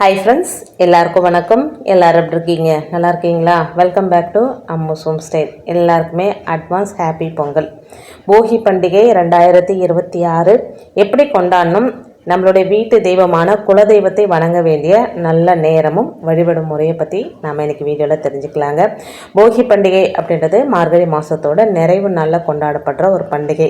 Hi friends எல்லாருக்கும் வணக்கம். எல்லாரும் எப்படி இருக்கீங்க? நல்லா இருக்கீங்களா? Welcome back to Ammu's home style எல்லாருக்குமே அட்வான்ஸ் ஹாப்பி பொங்கல். போகி பண்டிகை ரெண்டாயிரத்தி இருபத்தி ஆறு எப்படி கொண்டாடணும்? நம்மளுடைய வீட்டு தெய்வமான குலதெய்வத்தை வணங்க வேண்டிய நல்ல நேரமும் வழிபடும் முறையை பற்றி நாம் இன்னைக்கு வீடியோவில் தெரிஞ்சுக்கலாங்க. போகி பண்டிகை அப்படின்றது மார்கழி மாதத்தோட நிறைவு நாளில் கொண்டாடப்படுற ஒரு பண்டிகை.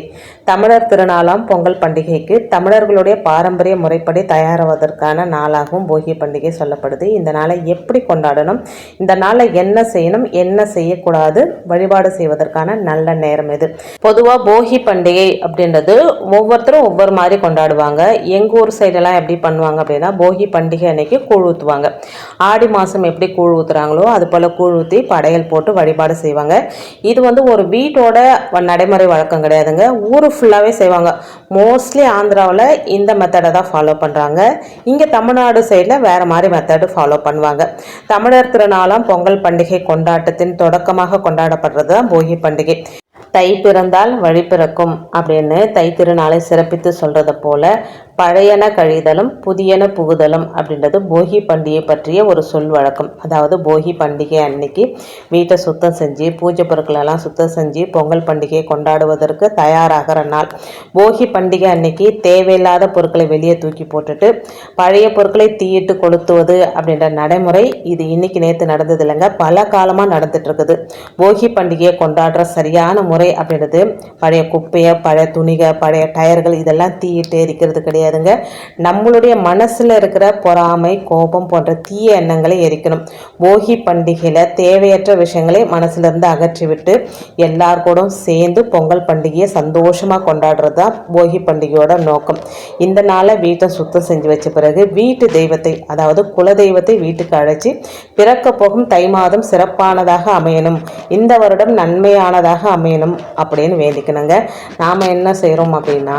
தமிழர் திருநாளாம் பொங்கல் பண்டிகைக்கு தமிழர்களுடைய பாரம்பரிய முறைப்படி தயாராவதற்கான நாளாகவும் போகி பண்டிகை சொல்லப்படுது. இந்த நாளை எப்படி கொண்டாடணும்? இந்த நாளை என்ன செய்யணும்? என்ன செய்யக்கூடாது? வழிபாடு செய்வதற்கான நல்ல நேரம் இது பொதுவாக போகி பண்டிகை அப்படின்றது ஒவ்வொருத்தரும் ஒவ்வொரு மாதிரி கொண்டாடுவாங்க. எங் எங்கள் ஊர் சைடெல்லாம் எப்படி பண்ணுவாங்க அப்படின்னா போகி பண்டிகை அன்னைக்கு கூழ் ஊற்றுவாங்க ஆடி மாதம் எப்படி கூழ் ஊற்றுறாங்களோ அது போல் கூழ் ஊற்றி படையல் போட்டு வழிபாடு செய்வாங்க. இது வந்து ஒரு வீட்டோட வ- நடைமுறை வழக்கம் கிடையாதுங்க. ஊர் ஃபுல்லாகவே செய்வாங்க. மோஸ்ட்லி ஆந்திராவில் இந்த மெத்தடை தான் ஃபாலோ பண்ணுறாங்க இங்கே தமிழ்நாடு சைடில் வேறு மாதிரி மெத்தடு ஃபாலோ பண்ணுவாங்க. தமிழர் திருநாளாம் பொங்கல் பண்டிகை கொண்டாட்டத்தின் தொடக்கமாக கொண்டாடப்படுறது தான் போகி பண்டிகை. தை பிறந்தால் வழி பிறக்கும் அப்படின்னு தை திருநாளை சிறப்பித்து சொல்கிறது போல பழையன கழிதலும் புதியன புகுதலும் அப்படின்றது போகி பண்டிகை பற்றிய ஒரு சொல் வழக்கம். அதாவது போகி பண்டிகை அன்னைக்கு வீட்டை சுத்தம் செஞ்சு பூஜை பொருட்களெல்லாம் சுத்தம் செஞ்சு பொங்கல் பண்டிகையை கொண்டாடுவதற்கு தயாராகிற நாள். போகி பண்டிகை அன்னைக்கு தேவையில்லாத பொருட்களை வெளியே தூக்கி போட்டுட்டு பழைய பொருட்களை தீயிட்டு கொளுத்துவது அப்படின்ற நடைமுறை இது இன்னைக்கு நேற்று நடந்தது இல்லைங்க. பல காலமாக நடந்துட்டு இருக்குது போகி பண்டிகையை கொண்டாடுற சரியான முறை அப்படின்றது பழைய குப்பையை பழைய துணிகள் பழைய டயர்கள் இதெல்லாம் தீயிட்டு எரிக்கிறது கிடையாது. கிடையாதுங்க. நம்மளுடைய மனசில் இருக்கிற பொறாமை கோபம் போன்ற தீய எண்ணங்களை எரிக்கணும். போகி பண்டிகையில் தேவையற்ற விஷயங்களை மனசிலிருந்து அகற்றிவிட்டு எல்லார் கூடவும் சேர்ந்து பொங்கல் பண்டிகையை சந்தோஷமாக கொண்டாடுறது தான் போகி பண்டிகையோட நோக்கம். இந்த நாளை வீட்டை சுத்தம் செஞ்சு வச்ச பிறகு வீட்டு தெய்வத்தை அதாவது குல தெய்வத்தை வீட்டுக்கு அழைச்சி பிறக்க போகும் தை மாதம் சிறப்பானதாக அமையணும். இந்த வருடம் நன்மையானதாக அமையணும் அப்படின்னு வேண்டிக்கணுங்க. நாம் என்ன செய்கிறோம் அப்படின்னா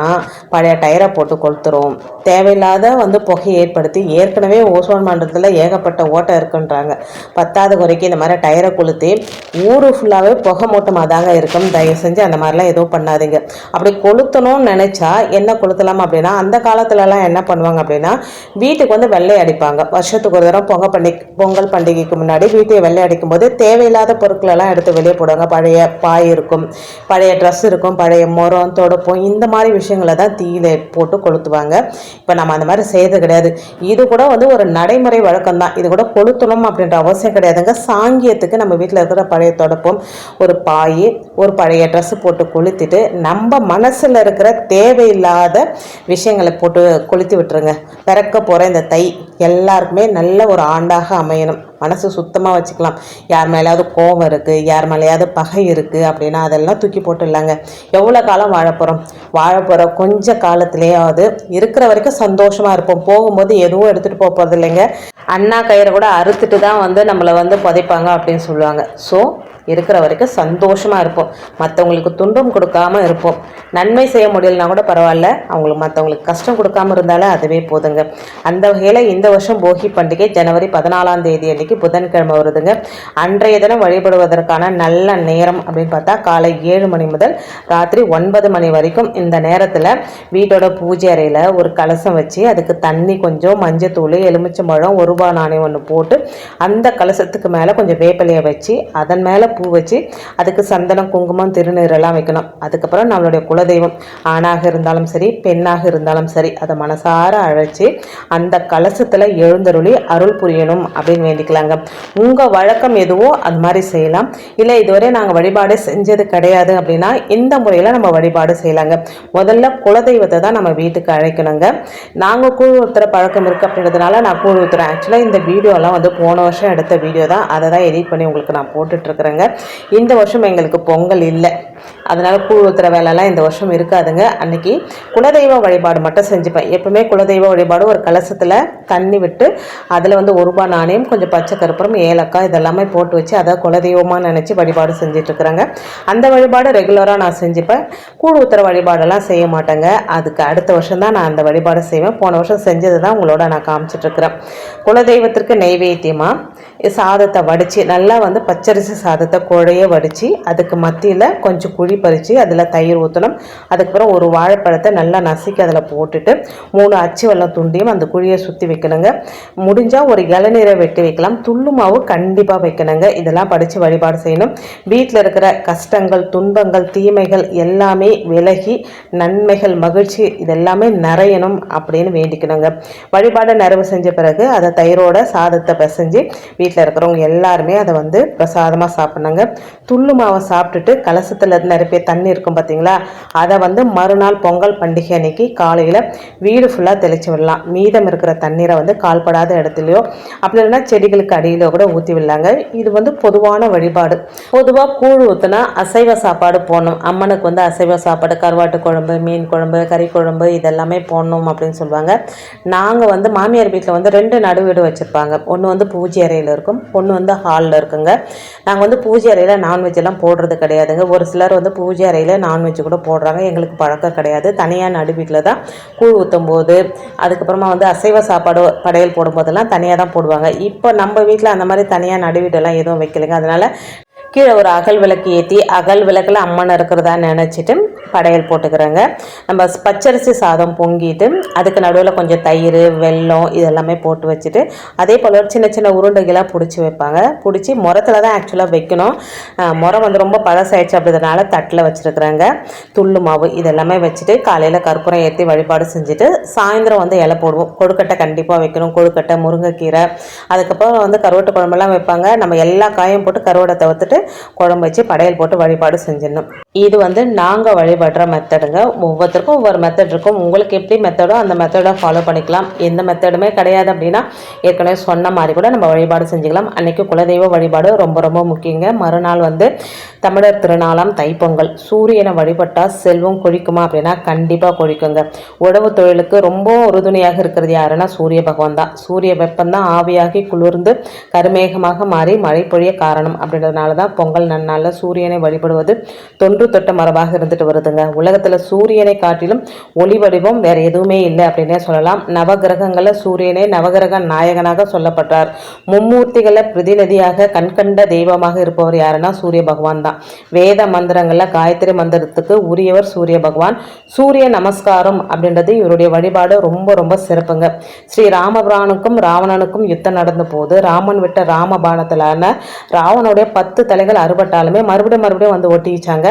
பழைய டயரை போட்டு கொளுத்துறோம். தேவையில்லாத வந்து புகை ஏற்படுத்தி ஏற்கனவே ஓசோன் மண்டலத்தில் ஏகப்பட்ட ஓட்டை இருக்குன்றாங்க. பத்தாவது குறைக்கு இந்த மாதிரி டயரை கொளுத்தி ஊர் ஃபுல்லாகவே புகை மூட்டமாக தாங்க இருக்கும். தயவு செஞ்சு அந்த மாதிரிலாம் எதுவும் பண்ணாதீங்க. அப்படி கொளுத்தணும்னு நினச்சா என்ன கொளுத்தலாம் அப்படின்னா அந்த காலத்துலலாம் என்ன பண்ணுவாங்க அப்படின்னா வீட்டுக்கு வந்து வெள்ளை அடிப்பாங்க. வருஷத்துக்கு ஒரு தடவை பொங்கல் பண்டிகை பொங்கல் பண்டிகைக்கு முன்னாடி வீட்டை வெள்ளை அடிக்கும் போது தேவையில்லாத பொருட்களெல்லாம் எடுத்து வெளியே போடுவாங்க. பழைய பாய் இருக்கும் பழைய ட்ரெஸ் இருக்கும் பழைய முறம் தொடப்பம் இந்த மாதிரி விஷயங்களை தான் தீயில போட்டு கொளுத்துவாங்க. இப்போ நம்ம அந்த மாதிரி செய்யறது கிடையாது. இது கூட வந்து ஒரு நடைமுறை வழக்கம் தான் இது கூட கொளுத்தணும் அப்படின்ற அவசியம் கிடையாதுங்க. சாங்கியத்துக்கு நம்ம வீட்டில் இருக்கிற பழைய தொடப்பம் ஒரு பாய் ஒரு பழைய ட்ரெஸ்ஸு போட்டு கொளுத்திட்டு நம்ம மனசில் இருக்கிற தேவையில்லாத விஷயங்களை போட்டு கொளுத்தி விட்டுருங்க. பிறக்க போகிற இந்த தை எல்லாருக்குமே நல்ல ஒரு ஆண்டாக அமையணும். மனசு சுத்தமாக வச்சுக்கலாம். யார் மேலேயாவது கோவம் இருக்குது யார் மேலேயாவது பகை இருக்குது அப்படின்னா அதெல்லாம் தூக்கி போட்டுடலாங்க. எவ்வளோ காலம் வாழ போகிறோம் வாழ போகிற கொஞ்ச காலத்திலேயாவது இருக்கிற வரைக்கும் சந்தோஷமாக இருப்போம். போகும்போது எதுவும் எடுத்துகிட்டு போக போகிறது இல்லைங்க அண்ணா கயிறை கூட அறுத்துட்டு தான் வந்து நம்மளை வந்து புதைப்பாங்க அப்படின்னு சொல்லுவாங்க. ஸோ இருக்கிற வரைக்கும் சந்தோஷமாக இருப்போம். மற்றவங்களுக்கு துன்பம் கொடுக்காம இருப்போம். நன்மை செய்ய முடியலனா கூட பரவாயில்ல. அவங்களுக்கு மற்றவங்களுக்கு கஷ்டம் கொடுக்காம இருந்தாலே அதுவே போதுங்க. அந்த வகையில் இந்த வருஷம் போகி பண்டிகை ஜனவரி பதினாலாம் தேதி அன்னைக்கு புதன்கிழமை வருதுங்க. அன்றைய தினம் வழிபடுவதற்கான நல்ல நேரம் அப்படின்னு பார்த்தா காலை ஏழு மணி முதல் ராத்திரி ஒன்பது மணி வரைக்கும் இந்த நேரத்தில் வீட்டோட பூஜை அறையில் ஒரு கலசம் வச்சு அதுக்கு தண்ணி கொஞ்சம் மஞ்சத்தூள் எலுமிச்சம்பழம் ஒரு ரூபா நாணயம் ஒன்று போட்டு அந்த கலசத்துக்கு மேலே கொஞ்சம் வேப்பிலையை வச்சு அதன் மேலே பூ வச்சு அதுக்கு சந்தனம் குங்குமம் திருநீரெல்லாம் வைக்கணும். அதுக்கப்புறம் நம்மளுடைய குலதெய்வம். ஆணாக இருந்தாலும் சரி பெண்ணாக இருந்தாலும் சரி அதை மனசார அழைச்சி அந்த கலசத்தில் எழுந்தருளி அருள் புரியணும் அப்படின்னு வேண்டிக்கலாங்க. உங்கள் வழக்கம் எதுவோ அது மாதிரி செய்யலாம். இல்லை இதுவரை நாங்கள் வழிபாடு செஞ்சது கிடையாது அப்படின்னா இந்த முறையில் நம்ம வழிபாடு செய்யலாங்க. முதல்ல குலதெய்வத்தை தான் நம்ம வீட்டுக்கு அழைக்கணுங்க. நாங்கள் கூழ் ஊத்துற பழக்கம் இருக்குது அப்படின்றதுனால நான் கூழ் ஊத்துறேன். ஆக்சுவலாக இந்த வீடியோலாம் வந்து போன வருஷம் எடுத்த வீடியோ தான். அதை தான் எடிட் பண்ணி உங்களுக்கு நான் போட்டுட்ருக்குறேங்க இந்த வருஷம் எங்களுக்கு பொங்கல் இல்லை. அதனால் கூழ் வேலைலாம் இந்த வருஷம் இருக்காதுங்க. அன்னைக்கு குலதெய்வ வழிபாடு மட்டும் செஞ்சுப்பேன். எப்பவுமே குலதெய்வ வழிபாடு ஒரு கலசத்தில் தண்ணி விட்டு அதில் வந்து ஒரு ரூபாய் நாணயம் கொஞ்சம் பச்சை கருப்பரம் ஏலக்காய் இதெல்லாமே போட்டு வச்சு அதை குலதெய்வமாக நினச்சி வழிபாடு செஞ்சிட்ருக்குறாங்க. அந்த வழிபாடு ரெகுலராக நான் செஞ்சுப்பேன். கூழ் ஊத்துற வழிபாடெல்லாம் செய்ய மாட்டேங்க. அதுக்கு அடுத்த வருஷம் தான் நான் அந்த வழிபாடு செய்வேன். போன வருஷம் செஞ்சது தான் உங்களோட நான் காமிச்சிட்ருக்குறேன். குலதெய்வத்திற்கு நெய்வேத்தியமாக சாதத்தை வடித்து நல்லா வந்து பச்சரிசி சாதத்தை வறுத்த குழைய வடித்து அதுக்கு மத்தியில் கொஞ்சம் குழி பறித்து அதில் தயிர் ஊற்றணும் அதுக்கப்புறம் ஒரு வாழைப்பழத்தை நல்லா நசுக்கி அதில் போட்டுட்டு மூணு அச்சு வெள்ளம் துண்டியும் அந்த குழியை சுற்றி வைக்கணுங்க. முடிஞ்சால் ஒரு இளநீரை வெட்டி வைக்கலாம். துள்ளு மாவு கண்டிப்பாக வைக்கணுங்க. இதெல்லாம் படித்து வழிபாடு செய்யணும். வீட்டில் இருக்கிற கஷ்டங்கள் துன்பங்கள் தீமைகள் எல்லாமே விலகி நன்மைகள் மகிழ்ச்சி இதெல்லாமே நிறையணும் அப்படின்னு வேண்டிக்கணுங்க. வழிபாடை நிறைவு செஞ்ச பிறகு அதை தயிரோட சாதத்தை பிசைஞ்சு வீட்டில் இருக்கிறவங்க எல்லாருமே அதை வந்து பிரசாதமாக சாப்பிட்ணுங்க துள்ளு மாவை சாப்பிட்டுட்டு கலசத்தில் நிறைய தண்ணி இருக்கும் பார்த்தீங்களா அதை வந்து மறுநாள் பொங்கல் பண்டிகை அன்னைக்கு காலையில் வீடு ஃபுல்லாக தெளித்து விடலாம். மீதம் இருக்கிற தண்ணீரை வந்து கால்படாத இடத்துலையோ அப்படி இல்லைன்னா செடிகளுக்கு அடியிலோ கூட ஊற்றி விடலாங்க. இது வந்து பொதுவான வழிபாடு. பொதுவாக கூழ் ஊற்றுனா அசைவ சாப்பாடு போடணும். அம்மனுக்கு வந்து அசைவ சாப்பாடு கருவாட்டு குழம்பு மீன் குழம்பு கறி குழம்பு இதெல்லாமே போடணும் அப்படின்னு சொல்லுவாங்க. நாங்கள் வந்து மாமியார் வீட்டில் வந்து ரெண்டு நடுவீடு வச்சுருப்பாங்க. ஒன்று வந்து பூஜை அறையில் இருக்கும் ஒன்று வந்து ஹாலில் இருக்குங்க. நாங்கள் வந்து பூஜை அறையில் நான்வெஜ் எல்லாம் போடுறது கிடையாதுங்க. ஒரு சிலர் வந்து பூஜை அறையில் நான்வெஜ் கூட போடுறாங்க. எங்களுக்கு பழக்கம் கிடையாது. தனியாக நடு வீட்டில் தான் கூழ் ஊற்றும் போது அதுக்கப்புறமா வந்து அசைவ சாப்பாடு படையல் போடும்போதெல்லாம் தனியாக தான் போடுவாங்க. இப்போ நம்ம வீட்டில் அந்த மாதிரி தனியாக நடு வீடெல்லாம் எதுவும் வைக்கலைங்க. அதனால் கீழே ஒரு அகல் விளக்கு ஏற்றி அகல் விளக்கில் அம்மன் இருக்கிறதா நினச்சிட்டு படையல் போட்டுக்கிறேங்க. நம்ம பச்சரிசி சாதம் பொங்கிட்டு அதுக்கு நடுவில் கொஞ்சம் தயிர் வெல்லம் இதெல்லாமே போட்டு வச்சுட்டு அதே போல் சின்ன சின்ன உருண்டைகளாக பிடிச்சி வைப்பாங்க. பிடிச்சி முரத்தில் தான் ஆக்சுவலாக வைக்கணும். அஹ் முறம் வந்து ரொம்ப பழசாயிடுச்சு அப்படின்றதுனால தட்டில் வச்சுருக்குறாங்க. துள்ளு மாவு இதெல்லாமே வச்சுட்டு காலையில் கற்பூரம் ஏற்றி வழிபாடு செஞ்சுட்டு சாயந்தரம் வந்து இலை போடுவோம். கொழுக்கட்டை கண்டிப்பாக வைக்கணும். கொழுக்கட்டை முருங்கைக்கீரை. அதுக்கப்புறம் வந்து கருவட்டை குழம்பெல்லாம் வைப்பாங்க. நம்ம எல்லா காயும் போட்டு கருவடை தவிர்த்துட்டு குழம்பு வச்சு படையல் போட்டு வழிபாடு செஞ்சிடணும். இது வந்து நாங்கள் வழிபடுற மெத்தடுங்க ஒவ்வொருத்தருக்கும் ஒவ்வொரு மெத்தட் இருக்கும். உங்களுக்கு எப்படி மெத்தடோ அந்த மெத்தடை ஃபாலோ பண்ணிக்கலாம். எந்த மெத்தடுமே கிடையாது அப்படின்னா ஏற்கனவே சொன்ன மாதிரி கூட நம்ம வழிபாடு செஞ்சுக்கலாம். அன்றைக்கி குலதெய்வ வழிபாடு ரொம்ப ரொம்ப முக்கியங்க. மறுநாள் வந்து தமிழர் திருநாளாம் தைப்பொங்கல். சூரியனை வழிபட்டால் செல்வம் கொழிக்குமா அப்படின்னா கண்டிப்பாக கொழிக்குங்க. உழவு தொழிலுக்கு ரொம்ப உறுதுணையாக இருக்கிறது யாருன்னா சூரிய பகவான் தான். சூரிய வெப்பம் தான் ஆவியாகி குளிர்ந்து கருமேகமாக மாறி மழை பொழிய காரணம் அப்படின்றதுனால தான் பொங்கல் நன்னாளில் சூரியனை வழிபடுவது தொன்று தொட்ட மரபாக இருந்துட்டு வருதுங்க. உலகத்தில் சூரியனை காட்டிலும் ஒளி வடிவம் வேற எதுவுமே இல்லை அப்படின்னே சொல்லலாம். நவகிரகங்களில் சூரியனை நவகிரக நாயகனாக சொல்லப்பட்டார். மும்மூர்த்திகளை பிரதிநிதியாக கண்கண்ட தெய்வமாக இருப்பவர் யாருன்னா சூரிய பகவான் தான். வேத மந்திரங்களில் காயத்ரி மந்திரத்துக்கு உரியவர் சூரிய பகவான். சூரிய நமஸ்காரம் அப்படின்றது இவருடைய வழிபாடு ரொம்ப ரொம்ப சிறப்புங்க. ஸ்ரீ ராமபிரானுக்கும் ராவணனுக்கும் யுத்தம் நடந்த போது ராமன் விட்ட ராமபாணத்திலான ராவனுடைய பத்து தலைகள் அறுபட்டாலுமே மறுபடியும் மறுபடியும் வந்து ஒட்டிச்சாங்க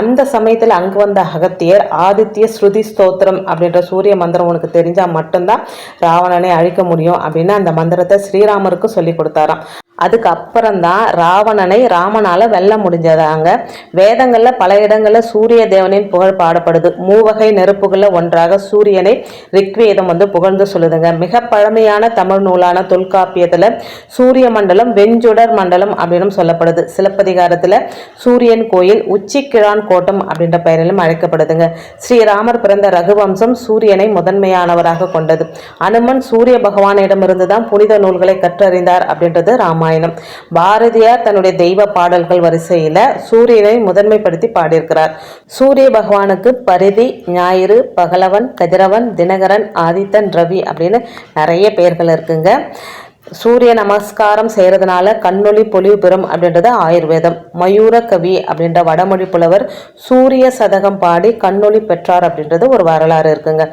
அந்த சமயத்தில் அங்கு வந்த அகத்தியர் ஆதித்ய ஸ்ருதி ஸ்தோத்திரம் அப்படின்ற சூரிய மந்திரம் உனக்கு தெரிஞ்சால் மட்டும்தான் ராவணனை அழிக்க முடியும் அப்படின்னு அந்த மந்திரத்தை ஸ்ரீராமருக்கு சொல்லி கொடுத்தாராம். அதுக்கப்புறம் தான் ராவணனை ராமனால வெல்ல முடிஞ்சதாங்க. வேதங்களில் பல இடங்களில் சூரிய தேவனின் புகழ் பாடப்படுது. மூவகை நெருப்புகளில் ஒன்றாக சூரியனை ரிக்வேதம் வந்து புகழ்ந்து சொல்லுதுங்க. மிக பழமையான தமிழ் நூலான தொல்காப்பியத்தில் சூரிய மண்டலம் வெஞ்சுடர் மண்டலம் அப்படின்னு சொல்லப்படுது. சிலப்பதிகாரத்தில் சூரியன் கோயில் உச்சிக்கிழான் கோட்டம் அப்படின்ற பெயரிலும் அழைக்கப்படுதுங்க. ஸ்ரீராமர் பிறந்த ரகுவம்சம் சூரியனை முதன்மையானவராக கொண்டது. அனுமன் சூரிய பகவானிடமிருந்து தான் புனித நூல்களை கற்றறிந்தார் அப்படின்றது ராமாயணம் பாரதியார் தன்னுடைய தெய்வ பாடல்கள் வரிசையில் சூரியனை முதன்மைப்படுத்தி பாடியிருக்கிறார். சூரிய பகவானுக்கு பரிதி ஞாயிறு பகலவன் கதிரவன் தினகரன் ஆதித்தன் ரவி அப்படின்னு நிறைய பெயர்கள் இருக்குங்க. சூரிய நமஸ்காரம் செய்கிறதுனால கண்ணொளி பொலிவு பெறும் அப்படின்றது ஆயுர்வேதம். மயூர கவி அப்படின்ற வடமொழி புலவர் சூரிய சதகம் பாடி கண்ணொளி பெற்றார் அப்படின்றது ஒரு வரலாறு இருக்குங்க.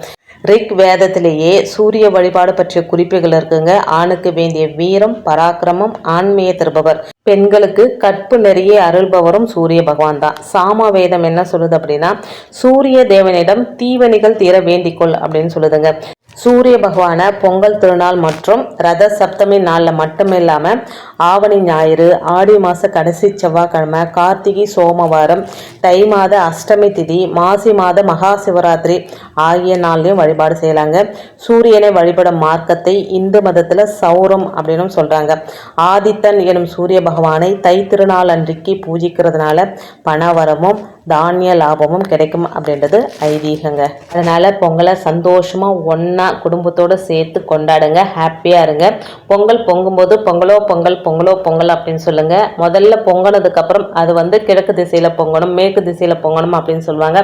ரிக் வேதத்திலேயே சூரிய வழிபாடு பற்றிய குறிப்புகள் இருக்குங்க. ஆணுக்கு வேண்டிய வீரம் பராக்கிரமம் ஆண்மையை தருபவர். பெண்களுக்கு கற்பு நெறியை அருள்பவரும் சூரிய பகவான் தான். சாம வேதம் என்ன சொல்லுது அப்படின்னா சூரிய தேவனிடம் தீவனிகள் தீர வேண்டிக்கொள் அப்படின்னு சொல்லுதுங்க. சூரிய பகவானை பொங்கல் திருநாள் மற்றும் ரத சப்தமி நாளில் மட்டும் இல்லாமல் ஆவணி ஞாயிறு ஆடி மாத கடைசி செவ்வாய்க்கிழமை கார்த்திகை சோமவாரம் தை மாத அஷ்டமி திதி மாசி மாத மகா சிவராத்திரி ஆகிய நாள்லையும் வழிபாடு செய்யலாங்க. சூரியனை வழிபடும் மார்க்கத்தை இந்து மதத்தில் சௌரம் அப்படின்னு சொல்கிறாங்க ஆதித்தன் எனும் சூரிய பகவானை தை திருநாள் அன்றைக்கு பூஜிக்கிறதுனால பணவரமும் தானிய லாபமும் கிடைக்கும் அப்படின்றது ஐதீகங்க. அதனால் பொங்கலை சந்தோஷமாக ஒன்றா குடும்பத்தோடு சேர்த்து கொண்டாடுங்க. ஹாப்பியாக இருங்க. பொங்கல் பொங்கும்போது பொங்கலோ பொங்கல் பொங்கலோ பொங்கல் அப்படின்னு சொல்லுங்கள் முதல்ல பொங்கினதுக்கப்புறம் அது வந்து கிழக்கு திசையில் பொங்கணும் மேற்கு திசையில் பொங்கணும் அப்படின்னு சொல்லுவாங்க.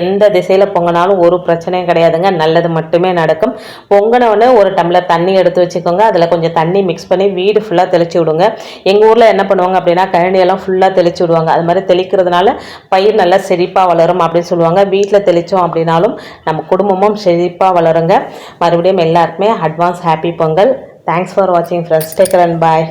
எந்த திசையில் பொங்கினாலும் ஒரு பிரச்சனையும் கிடையாதுங்க. நல்லது மட்டுமே நடக்கும். பொங்கனவுடனே ஒரு டம்ளர் தண்ணி எடுத்து வச்சுக்கோங்க. அதில் கொஞ்சம் தண்ணி மிக்ஸ் பண்ணி வீடு ஃபுல்லாக தெளிச்சு விடுங்க. எங்கள் ஊரில் என்ன பண்ணுவாங்க அப்படின்னா கழனியெல்லாம் ஃபுல்லாக தெளிச்சு விடுவாங்க. அது மாதிரி தெளிக்கிறதுனால பயிர் நல்லா செழிப்பாக வளரும் அப்படின்னு சொல்லுவாங்க. வீட்டில் தெளித்தோம் அப்படின்னாலும் நம்ம குடும்பமும் செழிப்பாக வளருங்க. மறுபடியும் எல்லாருக்குமே advance happy Pongal. Thanks for வாட்சிங் friends take care and bye